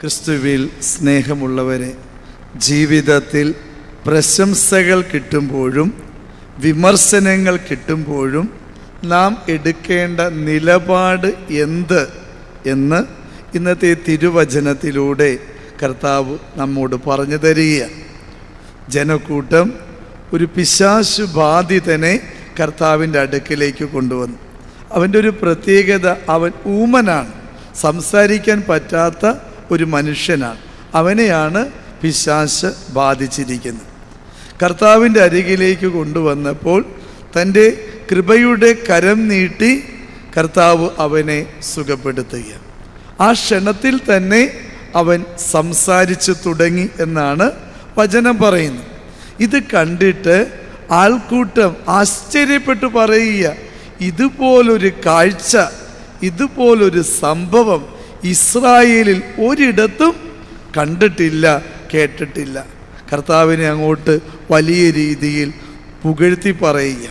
ക്രിസ്തുവിൽ സ്നേഹമുള്ളവരെ ജീവിതത്തിൽ പ്രശംസകൾ കിട്ടുമ്പോഴും വിമർശനങ്ങൾ കിട്ടുമ്പോഴും നാം എടുക്കേണ്ട നിലപാട് എന്ത് എന്ന് ഇന്നത്തെ തിരുവചനത്തിലൂടെ കർത്താവ് നമ്മോട് പറഞ്ഞു തരികയാണ് ജനക്കൂട്ടം ഒരു പിശാശു ബാധിതനെ കർത്താവിന്റെ അടുക്കിലേക്ക് കൊണ്ടുവന്നു. അവന്റെ ഒരു പ്രത്യേകത അവൻ ഊമനാണ്. സംസാരിക്കാൻ പറ്റാത്ത ഒരു മനുഷ്യനാണ്. അവനെയാണ് പിശാശ് ബാധിച്ചിരിക്കുന്നത്. കർത്താവിന്റെ അരികിലേക്ക് കൊണ്ടുവന്നപ്പോൾ തന്റെ കൃപയുടെ കരം നീട്ടി കർത്താവ് അവനെ സുഖപ്പെടുത്തുക ആ ക്ഷണത്തിൽ തന്നെ അവൻ സംസാരിച്ചു തുടങ്ങി എന്നാണ് വചനം പറയുന്നത്. ഇത് കണ്ടിട്ട് ആൾക്കൂട്ടം ആശ്ചര്യപ്പെട്ടു പറയുക ഇതുപോലൊരു കാഴ്ച ഇതുപോലൊരു സംഭവം ഇസ്രായേലിൽ ഒരിടത്തും കണ്ടിട്ടില്ല കേട്ടിട്ടില്ല. കർത്താവിനെ അങ്ങോട്ട് വലിയ രീതിയിൽ പുകഴ്ത്തി പറയുക.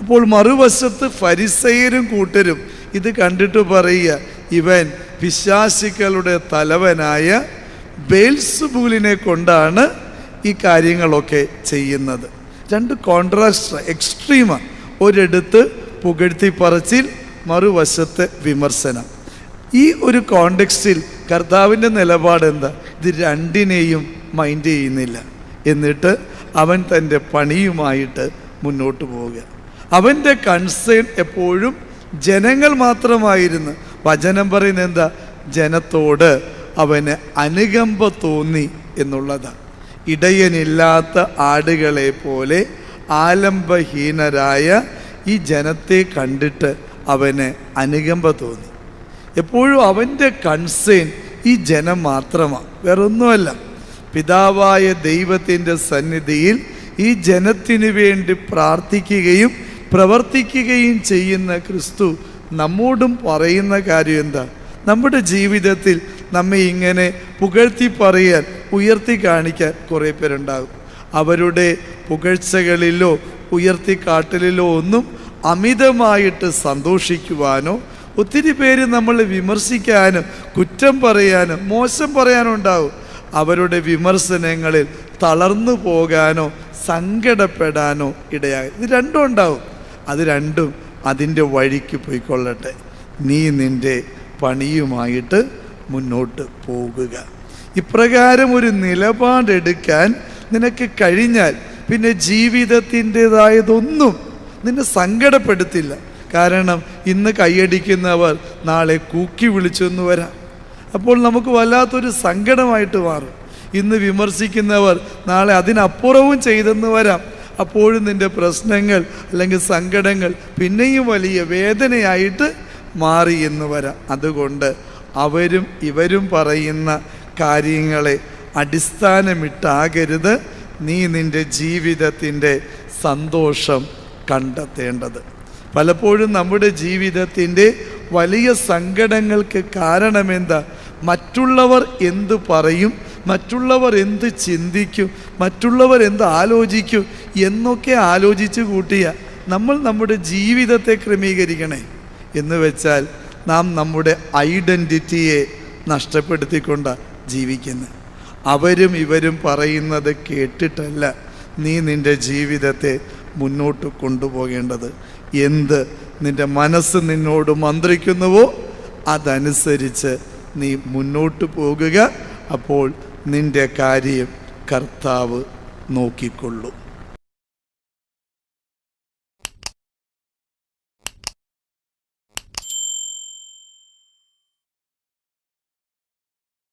അപ്പോൾ മറുവശത്ത് ഫരിസയരും കൂട്ടരും ഇത് കണ്ടിട്ട് പറയുക ഇവൻ വിശ്വാസികളുടെ തലവനായ ബേൽസുബൂലിനെ കൊണ്ടാണ് ഈ കാര്യങ്ങളൊക്കെ ചെയ്യുന്നത്. രണ്ട് കോൺട്രാസ്റ്റ് എക്സ്ട്രീമാണ് ഒരിടത്ത് പുകഴ്ത്തി പറച്ചിൽ മറുവശത്ത് വിമർശനം. ഈ ഒരു കോണ്ടെക്സ്റ്റിൽ കർത്താവിന്റെ നിലപാട് എന്താ? ഇത് രണ്ടിനെയും മൈൻഡ് ചെയ്യുന്നില്ല. എന്നിട്ട് അവൻ തന്റെ പണിയുമായിട്ട് മുന്നോട്ട് പോവുക. അവന്റെ കൺസേൺ എപ്പോഴും ജനങ്ങൾ മാത്രമായിരുന്നു. വചനം പറയുന്നത് എന്താ? ജനത്തോട് അവന് അനുകമ്പ തോന്നി എന്നുള്ളതാണ് ഇടയനില്ലാത്ത ആടുകളെ പോലെ ആലംബഹീനരായ ഈ ജനത്തെ കണ്ടിട്ട് അവന് അനുകമ്പ തോന്നി. എപ്പോഴും അവന്റെ കൺസേൺ ഈ ജനം മാത്രമാണ് വേറൊന്നുമല്ല. പിതാവായ ദൈവത്തിന്റെ സന്നിധിയിൽ ഈ ജനത്തിന് വേണ്ടി പ്രാർത്ഥിക്കുകയും പ്രവർത്തിക്കുകയും ചെയ്യുന്ന ക്രിസ്തു നമ്മോടും പറയുന്ന കാര്യം എന്താ? നമ്മുടെ ജീവിതത്തിൽ നമ്മെ ഇങ്ങനെ പുകഴ്ത്തി പറയാൻ ഉയർത്തി കാണിക്കാൻ കുറേ പേരുണ്ടാകും. അവരുടെ പുകഴ്ചകളിലോ ഉയർത്തിക്കാട്ടലിലോ ഒന്നും അമിതമായിട്ട് സന്തോഷിക്കുവാനോ ഒത്തിരി പേര് നമ്മൾ വിമർശിക്കാനും കുറ്റം പറയാനും മോശം പറയാനും ഉണ്ടാവും. അവരുടെ വിമർശനങ്ങളിൽ തളർന്നു പോകാനോ സങ്കടപ്പെടാനോ ഇടയാകും ഇത് രണ്ടും ഉണ്ടാവും. അത് രണ്ടും അതിന്റെ വഴിക്ക് പോയിക്കൊള്ളട്ടെ. നീ നിന്റെ പണിയുമായിട്ട് മുന്നോട്ട് പോകുക. ഇപ്രകാരം ഒരു നിലപാടെടുക്കാൻ നിനക്ക് കഴിഞ്ഞാൽ പിന്നെ ജീവിതത്തിന്റെതായതൊന്നും നിന്നെ സങ്കടപ്പെടുത്തില്ല. കാരണം ഇന്ന് കൈയടിക്കുന്നവർ നാളെ കൂക്കി വിളിച്ചെന്ന് വരാം. അപ്പോൾ നമുക്ക് വല്ലാത്തൊരു സങ്കടമായിട്ട് മാറും. ഇന്ന് വിമർശിക്കുന്നവർ നാളെ അതിനപ്പുറവും ചെയ്തെന്ന് വരാം. അപ്പോഴും നിന്റെ പ്രശ്നങ്ങൾ അല്ലെങ്കിൽ സങ്കടങ്ങൾ പിന്നെയും വലിയ വേദനയായിട്ട് മാറി എന്ന് വരാം. അതുകൊണ്ട് അവരും ഇവരും പറയുന്ന കാര്യങ്ങളെ അടിസ്ഥാനമിട്ടാകരുത്. നീ നിന്റെ ജീവിതത്തിന്റെ സന്തോഷം കണ്ടെത്തേണ്ടത്. പലപ്പോഴും നമ്മുടെ ജീവിതത്തിന്റെ വലിയ സങ്കടങ്ങൾക്ക് കാരണമെന്താ? മറ്റുള്ളവർ എന്ത് പറയും? മറ്റുള്ളവർ എന്ത് ചിന്തിക്കും? മറ്റുള്ളവർ എന്ത് ആലോചിക്കും? എന്നൊക്കെ ആലോചിച്ച് കൂട്ടിയ നമ്മൾ നമ്മുടെ ജീവിതത്തെ ക്രമീകരിക്കണേ. എന്ന് വെച്ചാൽ നാം നമ്മുടെ ഐഡന്റിറ്റിയെ നഷ്ടപ്പെടുത്തിക്കൊണ്ട ജീവിക്കുന്നത് അവരും ഇവരും പറയുന്നത് കേട്ടിട്ടല്ല നീ നിന്റെ ജീവിതത്തെ മുന്നോട്ട് കൊണ്ടുപോകേണ്ടത്. എന്ത് നിന്റെ മനസ്സ് നിന്നോട് മന്ത്രിക്കുന്നുവോ അതനുസരിച്ച് നീ മുന്നോട്ട് പോകുക അപ്പോൾ നിന്റെ കാര്യം കർത്താവ് നോക്കിക്കൊള്ളും.